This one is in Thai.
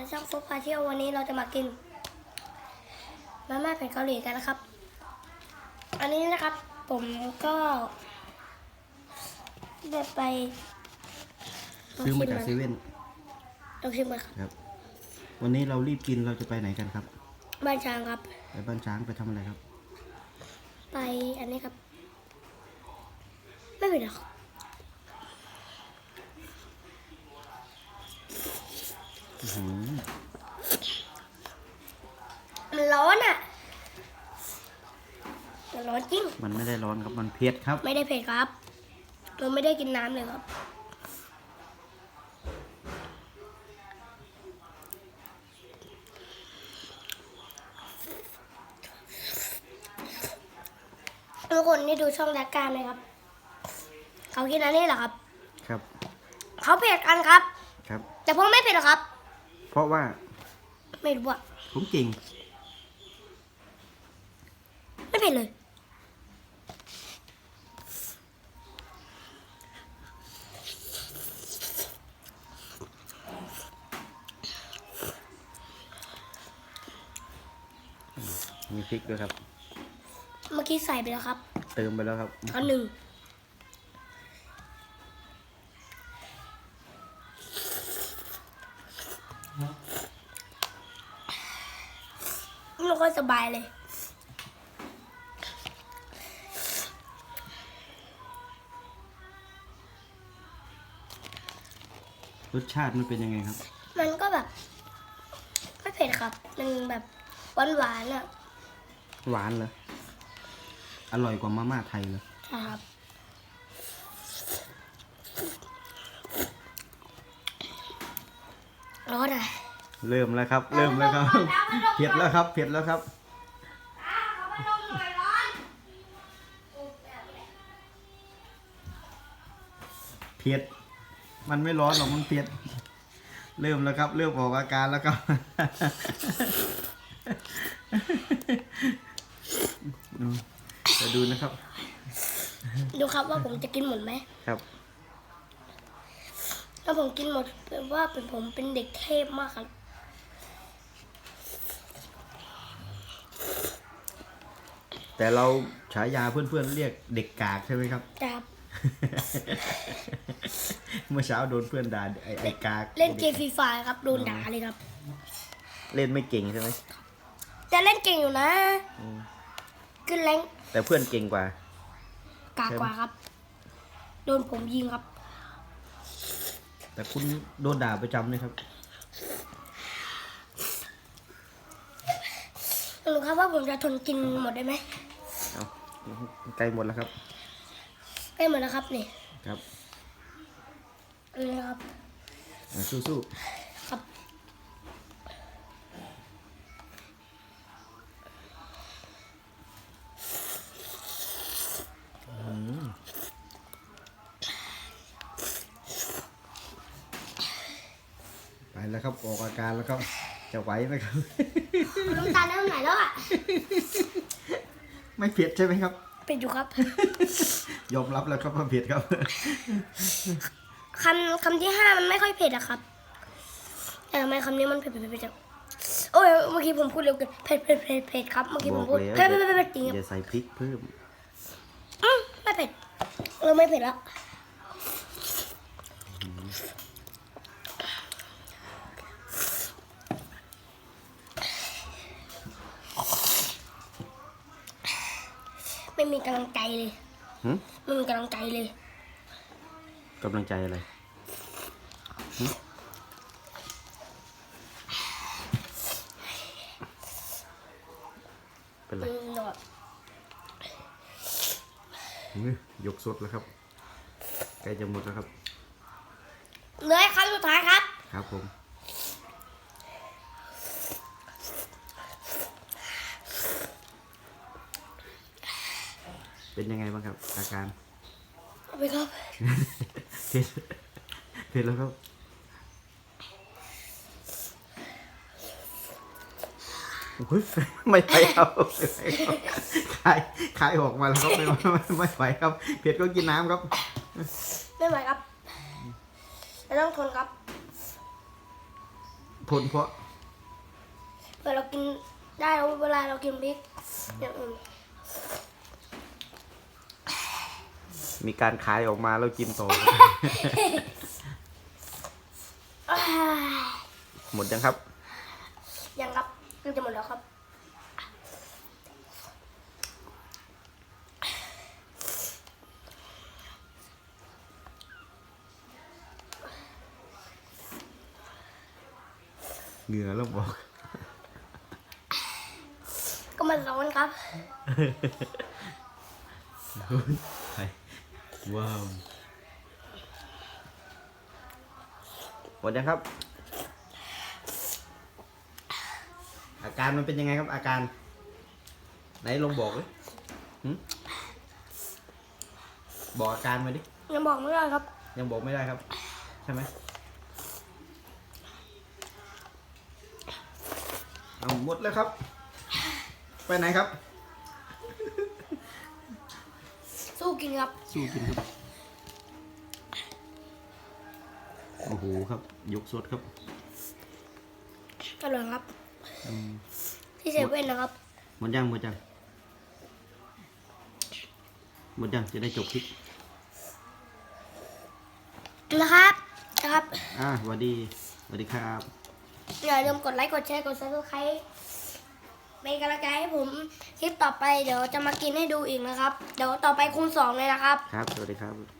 กับช่างฟุกพาเที่ยววันนี้เราจะมากินมาม่าเผ็ดเกาหลีกันนะครับ อันนี้นะครับ ผมก็ได้ไปซื้อมาจากเซเว่นลองชิมกันครับครับ วันนี้เรารีบกินเราจะไปไหนกันครับ บ้านช้างครับ ไปบ้านช้างไปทำอะไรครับ ไปอันนี้ครับ ไม่เป็นไรครับ อื้อหือ มันร้อนอะมันร้อนจริง มันไม่ได้ร้อนครับ มันเผ็ดครับ ไม่ได้เผ็ดครับ เราไม่ได้กินน้ำเลยครับ ทุกคนนี่ดูช่องดักการไหมครับ เขากินอันนี้เหรอครับ ครับ เขาเผ็ดกันครับ ครับ แต่ผมไม่เผ็ดหรอกครับ เพราะว่าไม่รู้อะผมเก่งไม่เผ็ดเลย มีพริกด้วยครับ เมื่อกี้ใส่ไปแล้วครับ เติมไปแล้วครับ อันหนึ่ง ไม่ค่อยสบายเลยรสชาติมันเป็นยังไงครับ มันก็แบบไม่เผ็ดครับ มันแบบหวานหวานๆอะ หวานเลยอร่อยกว่ามาม่าไทยเลยครับ ร้อนอะเริ่มแล้วครับ เริ่มแล้วครับ เผ็ดแล้วครับ เผ็ดแล้วครับ เผ็ด มันไม่ร้อนหรอกมันเผ็ด เริ่มแล้วครับ เริ่มออกอาการแล้วครับอืมจะดูนะครับ ดูครับว่าผมจะกินหมดไหมครับ ถ้าผมกินหมดแปลว่าเป็นผมเป็นเด็กเทพมากครับแต่เราฉายาเพื่อนๆเรียกเด็กกากใช่ไหมครับจับ เมื่อเช้าโดนเพื่อนด่าไอ้ไอ้กากเล่นเกมฟรีไฟครับโดนด่าเลยครับ เล่นไม่เก่งใช่ไหมแต่เล่นเก่งอยู่นะอืมขึ้นแรงแต่เพื่อนเก่งกว่า กากกว่าครับ โดนผมยิงครับ แต่คุณโดนด่าประจำเลยครับรู้ครับว่าผมจะทนกินหมดได้ไหมเอาใกล้หมดแล้วครับได้หมดแล้วครับนี่ครับอันนี้ครับอะสู้ครับ แล้วครับออกอาการแล้วครับ จะไหวไหมครับ น้ำตาลเริ่มไหลแล้วอะไม่เผ็ดใช่ไหมครับ เป็นอยู่ครับยอมรับแล้วครับว่าเผ็ดครับ คำคำที่ห้ามันไม่ค่อยเผ็ดอะครับแต่ทำไมคำนี้มันเผ็ดเผ็ดเผ็ดเผ็ดจังโอ้ยเมื่อกี้ผมพูดเร็วเกินเผ็ดเผ็ดเผ็ดเผ็ดครับเมื่อกี้บผอมกพูดแล้วเผ็ดเผ็ดเผ็ดเผ็ดจริงครับอย่าใส่พริกเพิ่มอืมไม่เผ็ดเราไม่เผ็ดแล้ว ไม่มีกำลังใจเลยหึไม่มีกำลังใจเลยกำลังใจอะไรหึเป็นไรอืมแบบอื้อยกสดแล้วครับใกล้จะหมดแล้วครับ เหลือคำสุดท้ายครับ ครับผม เป็นยังไงบ้างครับ อาการเอาไปครับเผ็ดเผ็ดแล้วครับโอ้ยไม่ไหวครับไม่ไหวครับคายคายออกมาแล้วครับไม่ไหวไม่ไหวครับเผ็ดก็กินน้ำครับ ไม่ไหวครับเราต้องทนครับทนเพราะเวลาเรากินได้แล้วเวลาเรากินพริกอย่างอื่น มีการขายออกมาแล้วกินต่ออ้ายหมดยังครับ ยังครับมันจะหมดแล้วครับ เหงื่อแล้วบอก ก็มันร้อนครับ ว้าวหมดยังครับ อาการมันเป็นยังไงครับ อาการ ไหนลองบอกเลยหึบอกอาการมาดิ ยังบอกไม่ได้ครับ ยังบอกไม่ได้ครับ ใช่ไหมเอาหมดแล้วครับ ไปไหนครับ สู้กินครับ สู้กินครับ โอ้โหครับ ยกสดครับอร่อยครับ อืมที่เซเว่นนะครับ หมดยังหมดยังหมดยังจะได้จบคลิปนะครับนะครับ อ่าสวัสดีสวัสดีครับ อย่าลืมกดไลค์ กดแชร์ กดซับสไครต์ เป็นกำลังใจให้ผมคลิปต่อไปเดี๋ยวจะมากินให้ดูอีกนะครับ เดี๋ยวต่อไปคูณสองเลยนะครับ ครับ สวัสดีครับ